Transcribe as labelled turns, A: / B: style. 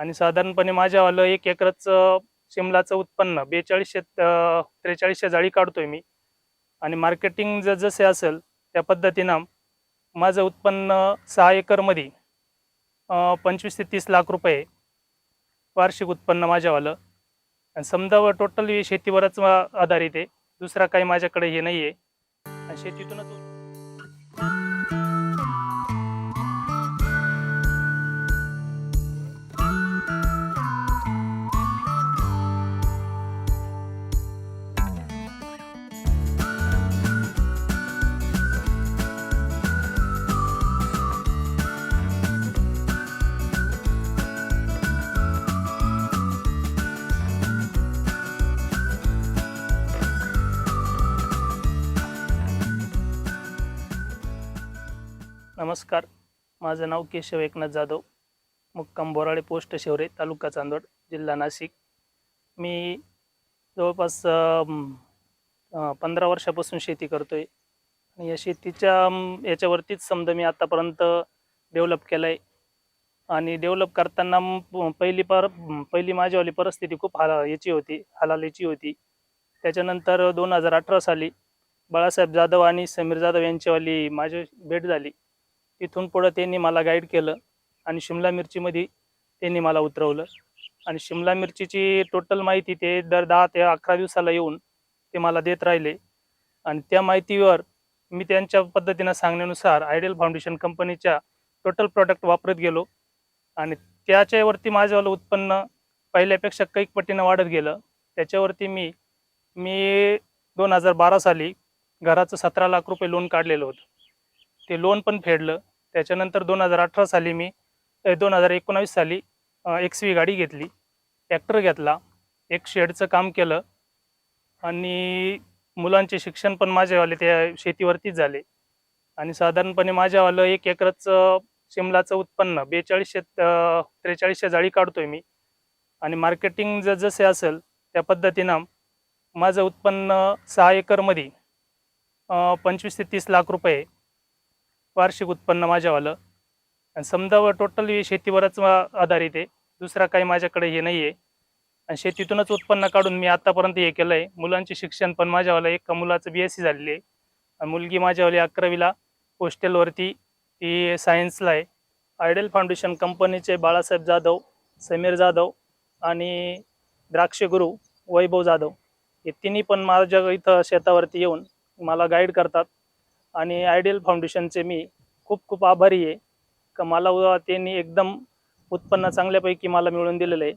A: आणि साधारणपणे माझ्यावालं एक एकरचं शिमलाचं उत्पन्न बेचाळीसशे त्रेचाळीसशे जाळी काढतोय मी. आणि मार्केटिंग जर जसे असेल त्या पद्धतीनं माझं उत्पन्न सहा एकरमध्ये पंचवीस ते तीस लाख रुपये वार्षिक उत्पन्न माझ्यावालं. आणि समजा टोटल शेतीवरच आधारित आहे. दुसरा काही माझ्याकडे हे नाही आहे आणि शेतीतूनच नमस्कार. माझं नाव केशव एकनाथ जाधव. मुक्काम बोराळे पोस्ट शेवरे तालुका चांदवड जिल्हा नाशिक. मी जवळपास पंधरा वर्षापासून शेती करतो आहे आणि या शेतीच्या याच्यावरतीच समजा मी आत्तापर्यंत डेव्हलप केलं आहे आणि डेव्हलप करताना प- पहिली पर पहिली माझीवाली परिस्थिती खूप हाला याची होती हालालीची होती. त्याच्यानंतर दोन हजार अठरा साली बाळासाहेब जाधव आणि समीर जाधव यांच्यावाली माझी भेट झाली. तिथून पुढं त्यांनी मला गाईड केलं आणि शिमला मिरचीमध्ये त्यांनी मला उतरवलं. आणि शिमला मिरचीची टोटल माहिती ते दर दहा ते अकरा दिवसाला येऊन ते मला देत राहिले. आणि त्या माहितीवर मी त्यांच्या पद्धतीनं सांगण्यानुसार आयडियल फाउंडेशन कंपनीच्या टोटल प्रॉडक्ट वापरत गेलो. आणि त्याच्यावरती माझं उत्पन्न पहिल्यापेक्षा कैक पटीनं वाढत गेलं. त्याच्यावरती मी मी दोन हजार बारा साली घराचं सतरा लाख रुपये लोन काढलेलं होतं. ते लोन पण फेडलं. त्याच्यानंतर दोन हजार अठरा साली मी दोन हजार एकोणावीस साली एक्स व्ही गाडी घेतली. ट्रॅक्टर घेतला. एक शेडचं काम केलं. आणि मुलांचे शिक्षण पण माझ्यावाले त्या शेतीवरतीच झाले. आणि साधारणपणे माझ्यावालं एक एकरचं शिमलाचं उत्पन्न बेचाळीसशे त्रेचाळीसशे जाळी काढतोय मी. आणि मार्केटिंग जर जसे असेल त्या पद्धतीनं माझं उत्पन्न सहा एकरमध्ये पंचवीस ते तीस लाख रुपये वार्षिक उत्पन्न माझ्यावालं. आणि समजा टोटल शेतीवरच आधारित आहे. दुसरा काही माझ्याकडे हे नाही आहे आणि शेतीतूनच उत्पन्न काढून मी आत्तापर्यंत हे केलं आहे मुलांचे शिक्षण पण माझ्यावालं एका मुलाचं बी एस सी झालेली आहे. आणि मुलगी माझ्यावाली अकरावीला होस्टेलवरती ती सायन्सला आहे. आयडल फाउंडेशन कंपनीचे बाळासाहेब जाधव समीर जाधव आणि द्राक्ष गुरु वैभव जाधव. हे तिन्ही पण माझ्या इथं शेतावरती येऊन मला गाईड करतात. आणि आयडियल फाउंडेशनचे मी खूप खूप आभारी आहे. का मला त्यांनी एकदम उत्पन्न चांगल्यापैकी मला मिळून दिलेलं आहे.